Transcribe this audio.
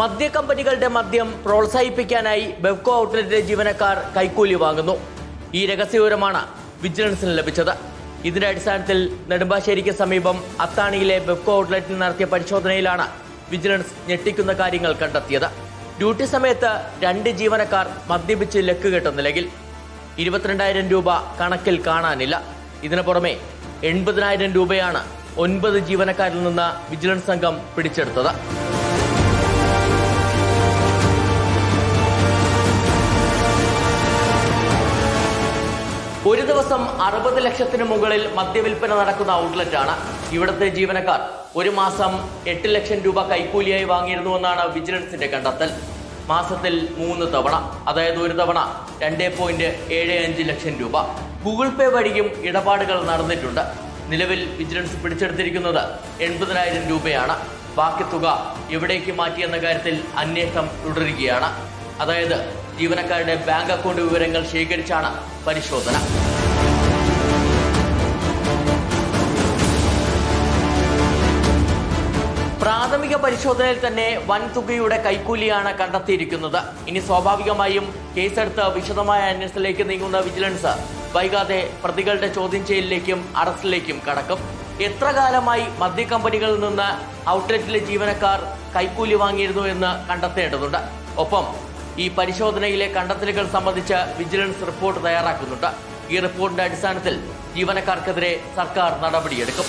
മദ്യക്കമ്പനികളുടെ മദ്യം പ്രോത്സാഹിപ്പിക്കാനായി ബെവ്കോ ഔട്ട്ലെറ്റിലെ ജീവനക്കാർ കൈക്കൂലി വാങ്ങുന്നു. ഈ രഹസ്യവിവരമാണ് വിജിലൻസിന് ലഭിച്ചത്. ഇതിന്റെ അടിസ്ഥാനത്തിൽ നെടുമ്പാശ്ശേരിക്ക് സമീപം അത്താണിയിലെ ബെവ്കോ ഔട്ട്ലെറ്റിൽ നടത്തിയ പരിശോധനയിലാണ് വിജിലൻസ് ഞെട്ടിക്കുന്ന കാര്യങ്ങൾ കണ്ടെത്തിയത്. ഡ്യൂട്ടി സമയത്ത് രണ്ട് ജീവനക്കാർ മദ്യപിച്ച് ലക്കുകെട്ട നിലയിൽ. ഇരുപത്തിരണ്ടായിരം രൂപ കണക്കിൽ കാണാനില്ല. ഇതിനു പുറമെ എൺപതിനായിരം രൂപയാണ് ഒൻപത് ജീവനക്കാരിൽ നിന്ന് വിജിലൻസ് സംഘം പിടിച്ചെടുത്തത്. ഒരു ദിവസം അറുപത് ലക്ഷത്തിന് മുകളിൽ മദ്യവിൽപ്പന നടക്കുന്ന ഔട്ട്ലെറ്റ് ആണ് ഇവിടുത്തെ ജീവനക്കാർ ഒരു മാസം എട്ട് ലക്ഷം രൂപ കൈക്കൂലിയായി വാങ്ങിയിരുന്നുവെന്നാണ് വിജിലൻസിന്റെ കണ്ടെത്തൽ. മാസത്തിൽ മൂന്ന് തവണ അതായത് ഒരു തവണ രണ്ട് പോയിന്റ് ഏഴ് അഞ്ച് ലക്ഷം രൂപ. ഗൂഗിൾ പേ വഴിയും ഇടപാടുകൾ നടന്നിട്ടുണ്ട്. നിലവിൽ വിജിലൻസ് പിടിച്ചെടുത്തിരിക്കുന്നത് എൺപതിനായിരം രൂപയാണ്. ബാക്കി തുക എവിടേക്ക് മാറ്റിയെന്ന കാര്യത്തിൽ അന്വേഷണം തുടരുകയാണ്. അതായത് ജീവനക്കാരുടെ ബാങ്ക് അക്കൗണ്ട് വിവരങ്ങൾ ശേഖരിച്ചാണ് പരിശോധന. പ്രാഥമിക പരിശോധനയിൽ തന്നെ വൻ തുകയുടെ കൈക്കൂലിയാണ് കണ്ടെത്തിയിരിക്കുന്നത്. ഇനി സ്വാഭാവികമായും കേസെടുത്ത് വിശദമായ അന്വേഷണത്തിലേക്ക് നീങ്ങുന്ന വിജിലൻസ് വൈകാതെ പ്രതികളുടെ ചോദ്യം ചെയ്യലിലേക്കും അറസ്റ്റിലേക്കും കടക്കും. എത്ര കാലമായി മദ്യ കമ്പനികളിൽ നിന്ന് ഔട്ട്ലെറ്റിലെ ജീവനക്കാർ കൈക്കൂലി വാങ്ങിയിരുന്നു എന്ന് കണ്ടെത്തേണ്ടതുണ്ട്. ഒപ്പം ഈ പരിശോധനയിലെ കണ്ടെത്തലുകൾ സംബന്ധിച്ച് വിജിലൻസ് റിപ്പോർട്ട് തയ്യാറാക്കുന്നുണ്ട്. ഈ റിപ്പോർട്ടിന്റെ അടിസ്ഥാനത്തിൽ ജീവനക്കാർക്കെതിരെ സർക്കാർ നടപടിയെടുക്കും.